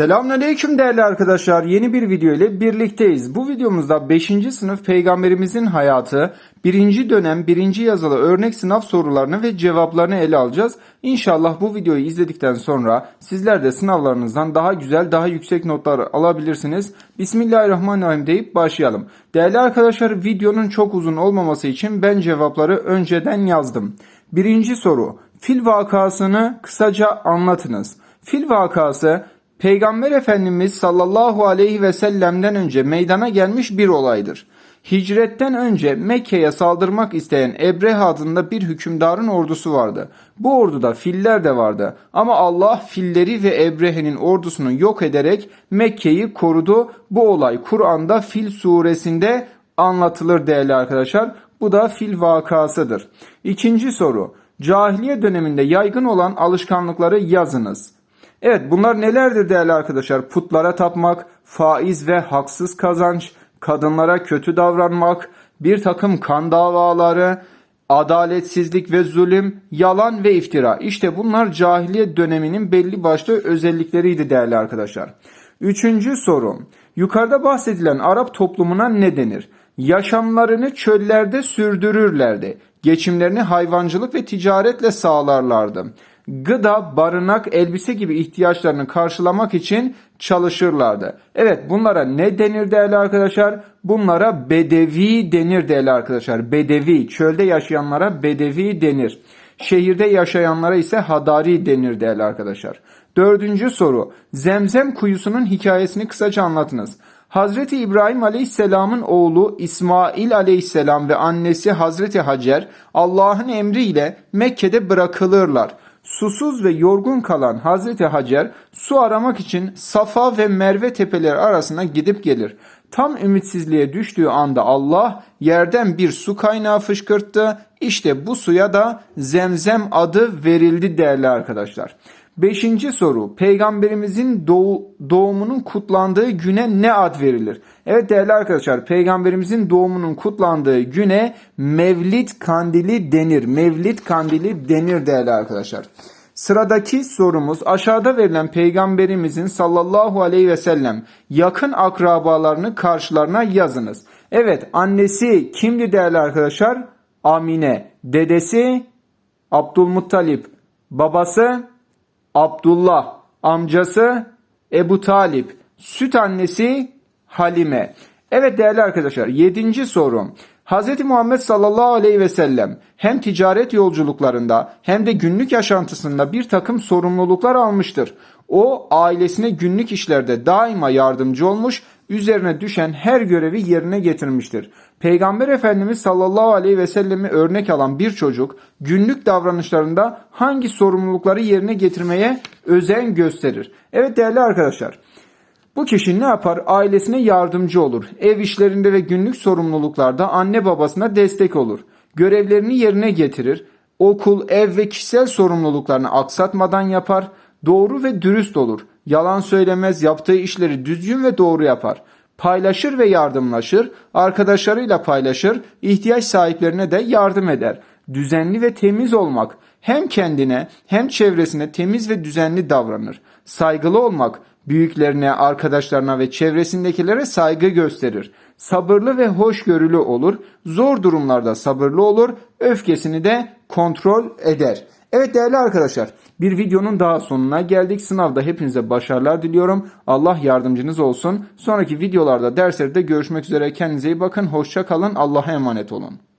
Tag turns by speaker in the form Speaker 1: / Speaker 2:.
Speaker 1: Selamünaleyküm değerli arkadaşlar. Yeni bir video ile birlikteyiz. Bu videomuzda 5. sınıf peygamberimizin hayatı, 1. dönem 1. yazılı örnek sınav sorularını ve cevaplarını ele alacağız. İnşallah bu videoyu izledikten sonra sizler de sınavlarınızdan daha güzel, daha yüksek notlar alabilirsiniz. Bismillahirrahmanirrahim deyip başlayalım. Değerli arkadaşlar videonun çok uzun olmaması için ben cevapları önceden yazdım. Birinci soru. Fil vakasını kısaca anlatınız. Fil vakası Peygamber Efendimiz sallallahu aleyhi ve sellem'den önce meydana gelmiş bir olaydır. Hicretten önce Mekke'ye saldırmak isteyen Ebrehe adında bir hükümdarın ordusu vardı. Bu orduda filler de vardı ama Allah filleri ve Ebrehe'nin ordusunu yok ederek Mekke'yi korudu. Bu olay Kur'an'da Fil suresinde anlatılır değerli arkadaşlar. Bu da fil vakasıdır. İkinci soru. Cahiliye döneminde yaygın olan alışkanlıkları yazınız. Evet bunlar nelerdir değerli arkadaşlar? Putlara tapmak, faiz ve haksız kazanç, kadınlara kötü davranmak, bir takım kan davaları, adaletsizlik ve zulüm, yalan ve iftira. İşte bunlar cahiliye döneminin belli başlı özellikleriydi değerli arkadaşlar. Üçüncü soru. Yukarıda bahsedilen Arap toplumuna ne denir? Yaşamlarını çöllerde sürdürürlerdi. Geçimlerini hayvancılık ve ticaretle sağlarlardı gıda, barınak, elbise gibi ihtiyaçlarını karşılamak için çalışırlardı. Evet bunlara ne denir değerli arkadaşlar? Bunlara bedevi denir değerli arkadaşlar. Bedevi, çölde yaşayanlara bedevi denir. Şehirde yaşayanlara ise hadari denir değerli arkadaşlar. Dördüncü soru. Zemzem kuyusunun hikayesini kısaca anlatınız. Hazreti İbrahim Aleyhisselam'ın oğlu İsmail Aleyhisselam ve annesi Hazreti Hacer Allah'ın emriyle Mekke'de bırakılırlar. Susuz ve yorgun kalan Hazreti Hacer su aramak için Safa ve Merve tepeleri arasına gidip gelir. Tam ümitsizliğe düştüğü anda Allah yerden bir su kaynağı fışkırttı. İşte bu suya da Zemzem adı verildi değerli arkadaşlar. Beşinci soru. Peygamberimizin doğu, doğumunun kutlandığı güne ne ad verilir? Evet değerli arkadaşlar peygamberimizin doğumunun kutlandığı güne Mevlid Kandili denir. Mevlid Kandili denir değerli arkadaşlar. Sıradaki sorumuz aşağıda verilen peygamberimizin sallallahu aleyhi ve sellem yakın akrabalarını karşılarına yazınız. Evet annesi kimdi değerli arkadaşlar? Amine. Dedesi Abdülmuttalip. Babası Abdullah, amcası Ebu Talip, süt annesi Halime. Evet değerli arkadaşlar yedinci sorum. Hz. Muhammed sallallahu aleyhi ve sellem hem ticaret yolculuklarında hem de günlük yaşantısında bir takım sorumluluklar almıştır. O ailesine günlük işlerde daima yardımcı olmuş, üzerine düşen her görevi yerine getirmiştir. Peygamber Efendimiz sallallahu aleyhi ve sellemi örnek alan bir çocuk günlük davranışlarında hangi sorumlulukları yerine getirmeye özen gösterir? Evet değerli arkadaşlar. Bu kişi ne yapar? Ailesine yardımcı olur. Ev işlerinde ve günlük sorumluluklarda anne babasına destek olur. Görevlerini yerine getirir. Okul, ev ve kişisel sorumluluklarını aksatmadan yapar. Doğru ve dürüst olur. Yalan söylemez, yaptığı işleri düzgün ve doğru yapar. Paylaşır ve yardımlaşır, arkadaşlarıyla paylaşır, ihtiyaç sahiplerine de yardım eder. Düzenli ve temiz olmak hem kendine hem çevresine temiz ve düzenli davranır. Saygılı olmak büyüklerine, arkadaşlarına ve çevresindekilere saygı gösterir. Sabırlı ve hoşgörülü olur. Zor durumlarda sabırlı olur. Öfkesini de kontrol eder. Evet değerli arkadaşlar bir videonun daha sonuna geldik. Sınavda hepinize başarılar diliyorum. Allah yardımcınız olsun. Sonraki videolarda derslerde görüşmek üzere. Kendinize iyi bakın. Hoşça kalın. Allah'a emanet olun.